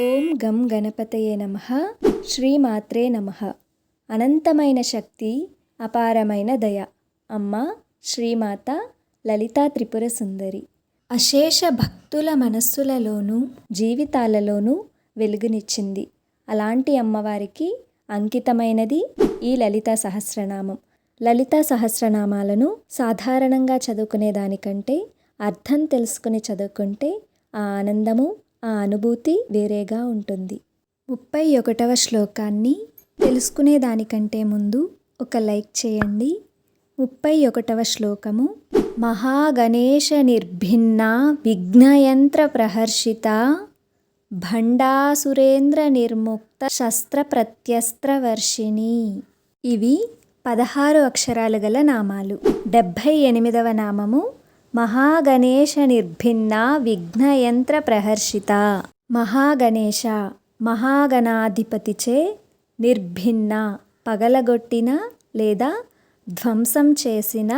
ఓం గం గణపతయే నమ. శ్రీమాత్రే నమ. అనంతమైన శక్తి అపారమైన దయ. అమ్మ శ్రీమాత లలితా త్రిపుర సుందరి. అశేష భక్తుల మనస్సులలోనూ జీవితాలలోనూ వెలుగునిచ్చింది. అలాంటి అమ్మవారికి అంకితమైనది ఈ లలితా సహస్రనామం. లలితా సహస్రనామాలను సాధారణంగా చదువుకునే దానికంటే అర్థం తెలుసుకుని చదువుకుంటే ఆ ఆనందము ఆ అనుభూతి వేరేగా ఉంటుంది. ముప్పై ఒకటవ శ్లోకాన్ని తెలుసుకునే దానికంటే ముందు ఒక లైక్ చేయండి. ముప్పై ఒకటవ శ్లోకము మహాగణేశ నిర్భిన్న విఘ్నయంత్ర ప్రహర్షిత భండాసురేంద్ర నిర్ముక్త శస్త్ర ప్రత్యస్త్ర వర్షిణి ఇవి పదహారు అక్షరాలు గల నామాలు. డెబ్భై ఎనిమిదవ నామము మహాగణేశ నిర్భిన్న విఘ్నయంత్ర ప్రహర్షిత మహాగణేశ మహాగణాధిపతిచే నిర్భిన్న పగలగొట్టిన లేదా ధ్వంసం చేసిన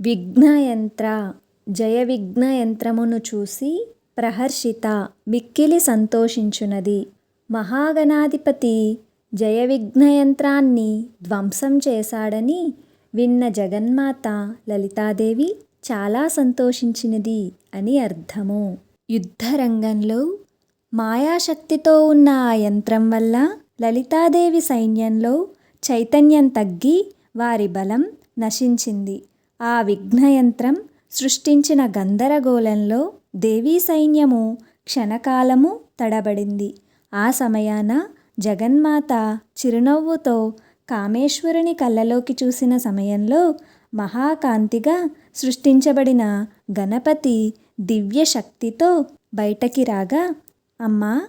విఘ్నయంత్ర జయ విఘ్నయంత్రమును చూసి ప్రహర్షిత మిక్కిలి సంతోషించునది. మహాగణాధిపతి జయ విఘ్నయంత్రాన్ని ధ్వంసం చేశాడని విన్న జగన్మాత లలితాదేవి చాలా సంతోషించినది అని అర్థము. యుద్ధరంగంలో మాయాశక్తితో ఉన్న ఆ యంత్రం వల్ల లలితాదేవి సైన్యంలో చైతన్యం తగ్గి వారి బలం నశించింది. ఆ విఘ్నయంత్రం సృష్టించిన గందరగోళంలో దేవీ సైన్యము క్షణకాలము తడబడింది. ఆ సమయాన జగన్మాత చిరునవ్వుతో కామేశ్వరుని కళ్ళలోకి చూసిన సమయంలో మహాకాంతిగా సృష్టించబడిన గణపతి దివ్య శక్తితో బయటకి రాగా అమ్మా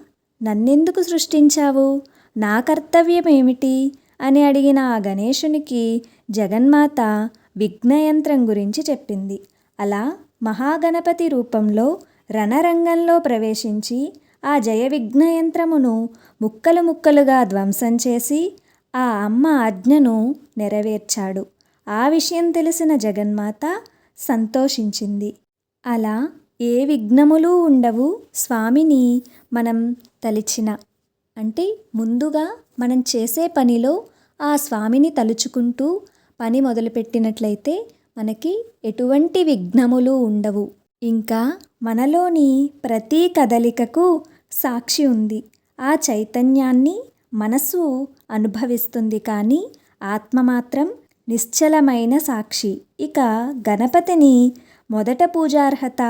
నన్నెందుకు సృష్టించావు? నా కర్తవ్యం ఏమిటి అని అడిగిన ఆ గణేశునికి జగన్మాత విఘ్నయంత్రం గురించి చెప్పింది. అలా మహాగణపతి రూపంలో రణరంగంలో ప్రవేశించి ఆ జయ విఘ్నయంత్రమును ముక్కలు ముక్కలుగా ధ్వంసం చేసి ఆ అమ్మ ఆజ్ఞను నెరవేర్చాడు. ఆ విషయం తెలిసిన జగన్మాత సంతోషించింది. అలా ఏ విఘ్నములు ఉండవు స్వామిని మనం తలిచిన. అంటే ముందుగా మనం చేసే పనిలో ఆ స్వామిని తలుచుకుంటూ పని మొదలుపెట్టినట్లయితే మనకి ఎటువంటి విఘ్నములు ఉండవు. ఇంకా మనలోని ప్రతి కదలికకు సాక్షి ఉంది. ఆ చైతన్యాన్ని మనసు అనుభవిస్తుంది కానీ ఆత్మ మాత్రం నిశ్చలమైన సాక్షి. ఇక గణపతిని మొదట పూజార్హత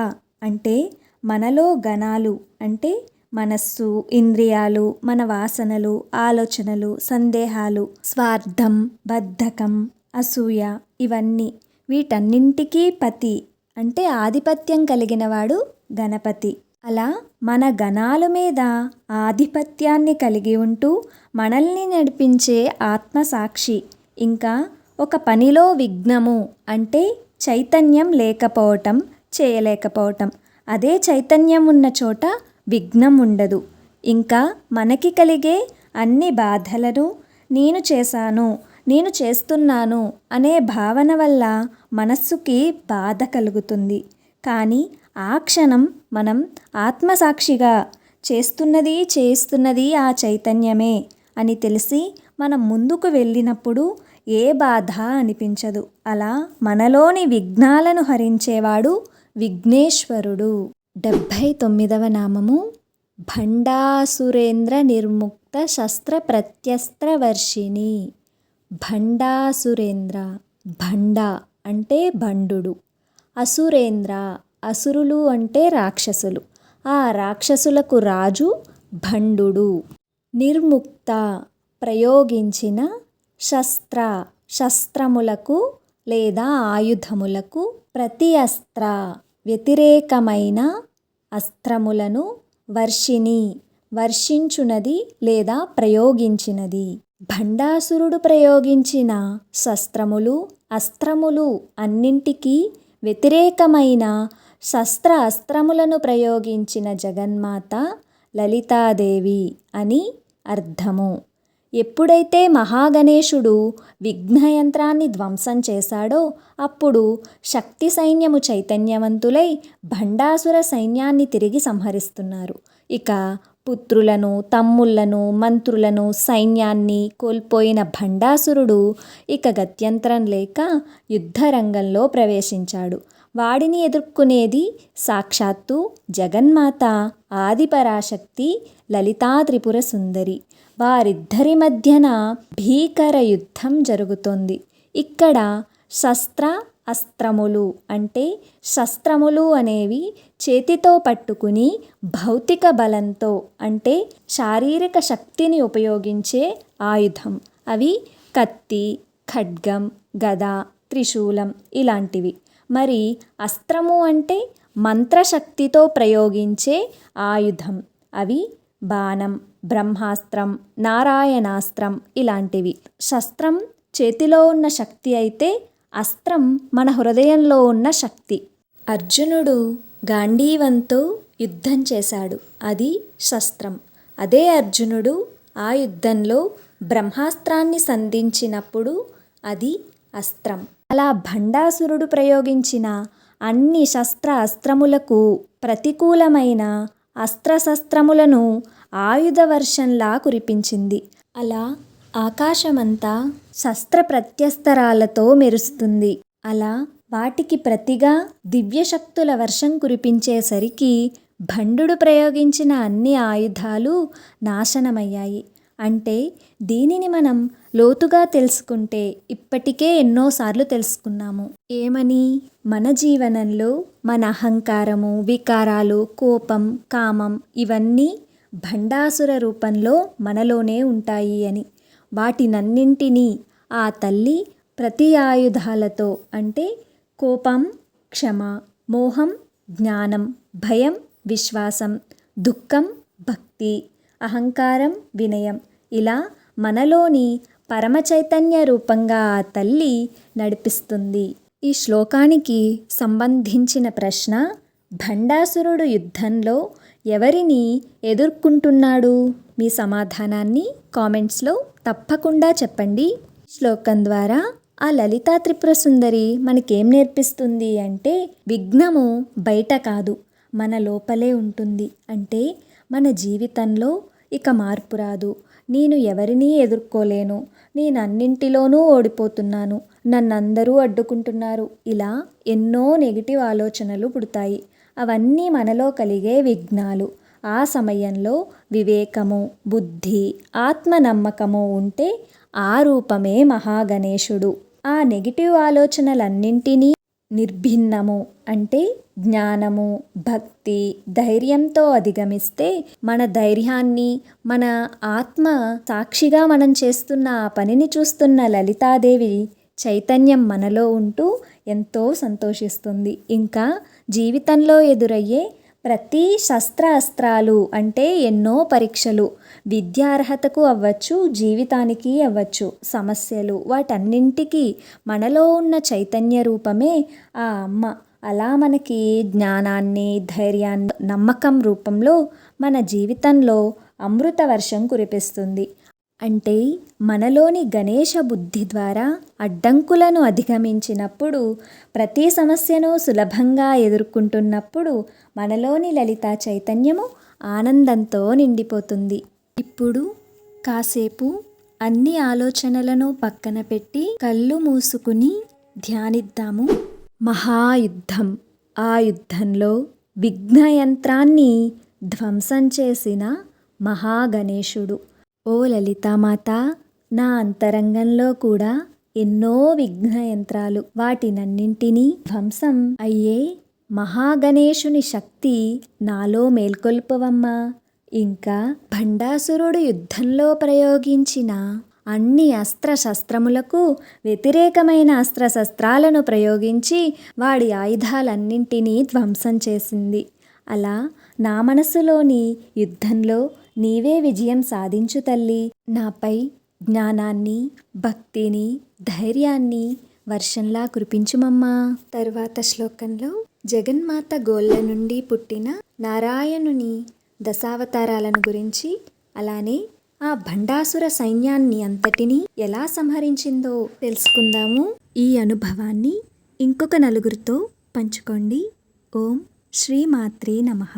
అంటే మనలో గణాలు అంటే మనస్సు ఇంద్రియాలు మన వాసనలు ఆలోచనలు సందేహాలు స్వార్థం బద్ధకం అసూయ ఇవన్నీ వీటన్నింటికీ పతి అంటే ఆధిపత్యం కలిగినవాడు గణపతి. అలా మన గణాల మీద ఆధిపత్యాన్ని కలిగి ఉంటూ మనల్ని నడిపించే ఆత్మసాక్షి. ఇంకా ఒక పనిలో విఘ్నము అంటే చైతన్యం లేకపోవటం చేయలేకపోవటం. అదే చైతన్యం ఉన్న చోట విఘ్నం ఉండదు. ఇంకా మనకి కలిగే అన్ని బాధలను నేను చేశాను నేను చేస్తున్నాను అనే భావన వల్ల మనస్సుకి బాధ కలుగుతుంది. కానీ ఆ క్షణం మనం ఆత్మసాక్షిగా చేస్తున్నది చేస్తున్నది ఆ చైతన్యమే అని తెలిసి మనం ముందుకు వెళ్ళినప్పుడు ఏ బాధ అనిపించదు. అలా మనలోని విఘ్నాలను హరించేవాడు విఘ్నేశ్వరుడు. డెబ్భై తొమ్మిదవ నామము. భండాసురేంద్ర నిర్ముక్త శస్త్ర ప్రత్యస్త్ర వర్షిణి. భండాసురేంద్ర భండ అంటే భండు అసురేంద్ర అసురులు అంటే రాక్షసులు. ఆ రాక్షసులకు రాజు భండు నిర్ముక్త ప్రయోగించిన శస్త్ర శస్త్రములకు లేదా ఆయుధములకు ప్రతి అస్త్ర వ్యతిరేకమైన అస్త్రములను వర్షిణి వర్షించునది లేదా ప్రయోగించినది. భండాసురుడు ప్రయోగించిన శస్త్రములు అస్త్రములు అన్నింటికీ వ్యతిరేకమైన శస్త్ర అస్త్రములను ప్రయోగించిన జగన్మాత లలితాదేవి అని అర్థము. ఎప్పుడైతే మహాగణేశుడు విఘ్నయంత్రాన్ని ధ్వంసం చేశాడో అప్పుడు శక్తి సైన్యము చైతన్యవంతులై భండాసుర సైన్యాన్ని తిరిగి సంహరిస్తున్నారు. ఇక పుత్రులను తమ్ముళ్ళను మంత్రులను సైన్యాన్ని కోల్పోయిన భండాసురుడు ఇక గత్యంతరం లేక యుద్ధరంగంలో ప్రవేశించాడు. వాడిని ఎదుర్కొనేది సాక్షాత్తు జగన్మాత ఆదిపరాశక్తి లలితా త్రిపుర సుందరి. వారిద్దరి మధ్యన భీకర యుద్ధం జరుగుతుంది. ఇక్కడ శస్త్ర అస్త్రములు అంటే శస్త్రములు అనేవి చేతితో పట్టుకుని భౌతిక బలంతో అంటే శారీరక శక్తిని ఉపయోగించే ఆయుధం. అవి కత్తి ఖడ్గం గద త్రిశూలం ఇలాంటివి. మరి అస్త్రము అంటే మంత్రశక్తితో ప్రయోగించే ఆయుధం. అవి బాణం బ్రహ్మాస్త్రం నారాయణాస్త్రం ఇలాంటివి. శస్త్రం చేతిలో ఉన్న శక్తి అయితే అస్త్రం మన హృదయంలో ఉన్న శక్తి. అర్జునుడు గాంధీవంతో యుద్ధం చేశాడు. అది శస్త్రం. అదే అర్జునుడు ఆ యుద్ధంలో బ్రహ్మాస్త్రాన్ని సంధించినప్పుడు అది అస్త్రం. అలా భండాసురుడు ప్రయోగించిన అన్ని శస్త్ర అస్త్రములకు ప్రతికూలమైన అస్త్రశస్త్రములను ఆయుధ వర్షంలా కురిపించింది. అలా ఆకాశమంతా శస్త్ర ప్రత్యస్తరాలతో మెరుస్తుంది. అలా వాటికి ప్రతిగా దివ్యశక్తుల వర్షం కురిపించేసరికి భండుడు ప్రయోగించిన అన్ని ఆయుధాలు నాశనమయ్యాయి. అంటే దీనిని మనం లోతుగా తెలుసుకుంటే ఇప్పటికే ఎన్నోసార్లు తెలుసుకున్నాము. ఏమని? మన జీవనంలో మన అహంకారము వికారాలు కోపం కామం ఇవన్నీ భండాసుర రూపంలో మనలోనే ఉంటాయి అని. వాటినన్నింటినీ ఆ తల్లి ప్రతి ఆయుధాలతో అంటే కోపం క్షమ మోహం జ్ఞానం భయం విశ్వాసం దుఃఖం భక్తి అహంకారం వినయం ఇలా మనలోని పరమచైతన్య రూపంగా ఆ తల్లి నడిపిస్తుంది. ఈ శ్లోకానికి సంబంధించిన ప్రశ్న భండాసురుడు యుద్ధంలో ఎవరిని ఎదుర్కొంటున్నాడు? మీ సమాధానాన్ని కామెంట్స్లో తప్పకుండా చెప్పండి. శ్లోకం ద్వారా ఆ లలితా త్రిపుర సుందరి మనకేం నేర్పిస్తుంది అంటే విఘ్నము బయట కాదు మన లోపలే ఉంటుంది. అంటే మన జీవితంలో ఇక మార్పు రాదు. నేను ఎవరినీ ఎదుర్కోలేను. నేను అన్నింటిలోనూ ఓడిపోతున్నాను. నన్ను అందరూ అడ్డుకుంటున్నారు. ఇలా ఎన్నో నెగిటివ్ ఆలోచనలు పుడతాయి. అవన్నీ మనలో కలిగే విఘ్నాలు. ఆ సమయంలో వివేకము బుద్ధి ఆత్మనమ్మకము ఉంటే ఆ రూపమే మహాగణేశుడు. ఆ నెగిటివ్ ఆలోచనలన్నింటినీ నిర్భిన్నము అంటే జ్ఞానము భక్తి ధైర్యంతో అధిగమిస్తే మన ధైర్యాన్ని మన ఆత్మ సాక్షిగా మనం చేస్తున్న ఆ పనిని చూస్తున్న లలితాదేవి చైతన్యం మనలో ఉంటూ ఎంతో సంతోషిస్తుంది. ఇంకా జీవితంలో ఎదురయ్యే ప్రతి శస్త్ర అస్త్రాలు అంటే ఎన్నో పరీక్షలు. విద్యార్హతకు అవ్వచ్చు జీవితానికి అవ్వచ్చు. సమస్యలు వాటన్నింటికీ మనలో ఉన్న చైతన్య రూపమే ఆ అమ్మ. అలా మనకి జ్ఞానాన్ని ధైర్యాన్ని నమ్మకం రూపంలో మన జీవితంలో అమృత వర్షం కురిపిస్తుంది. అంటే మనలోని గణేష బుద్ధి ద్వారా అడ్డంకులను అధిగమించినప్పుడు ప్రతి సమస్యను సులభంగా ఎదుర్కొంటున్నప్పుడు మనలోని లలిత చైతన్యము ఆనందంతో నిండిపోతుంది. ఇప్పుడు కాసేపు అన్ని ఆలోచనలను పక్కన పెట్టి కళ్ళు మూసుకుని ధ్యానిద్దాము. మహాయుద్ధం. ఆ యుద్ధంలో విఘ్నయంత్రాన్ని ధ్వంసం చేసిన మహాగణేశుడు. ఓ లలితామాత నా అంతరంగంలో కూడా ఎన్నో విఘ్న యంత్రాలు వాటినన్నింటినీ ధ్వంసం అయ్యే మహాగణేశుని శక్తి నాలో మేల్కొల్పవమ్మా. ఇంకా భండాసురుడు యుద్ధంలో ప్రయోగించిన అన్ని అస్త్రశస్త్రములకు వ్యతిరేకమైన అస్త్రశస్త్రాలను ప్రయోగించి వాడి ఆయుధాలన్నింటినీ ధ్వంసం చేసింది. అలా నా మనసులోని యుద్ధంలో నీవే విజయం సాధించు తల్లి. నాపై జ్ఞానాన్ని భక్తిని ధైర్యాన్ని వర్షంలా కురిపించుమమ్మా. తరువాత శ్లోకంలో జగన్మాత గోళ్ళ నుండి పుట్టిన నారాయణుని దశావతారాలను గురించి అలానే ఆ భండాసుర సైన్యాన్ని అంతటినీ ఎలా సంహరించిందో తెలుసుకుందాము. ఈ అనుభవాన్ని ఇంకొక నలుగురితో పంచుకోండి. ఓం శ్రీమాత్రే నమః.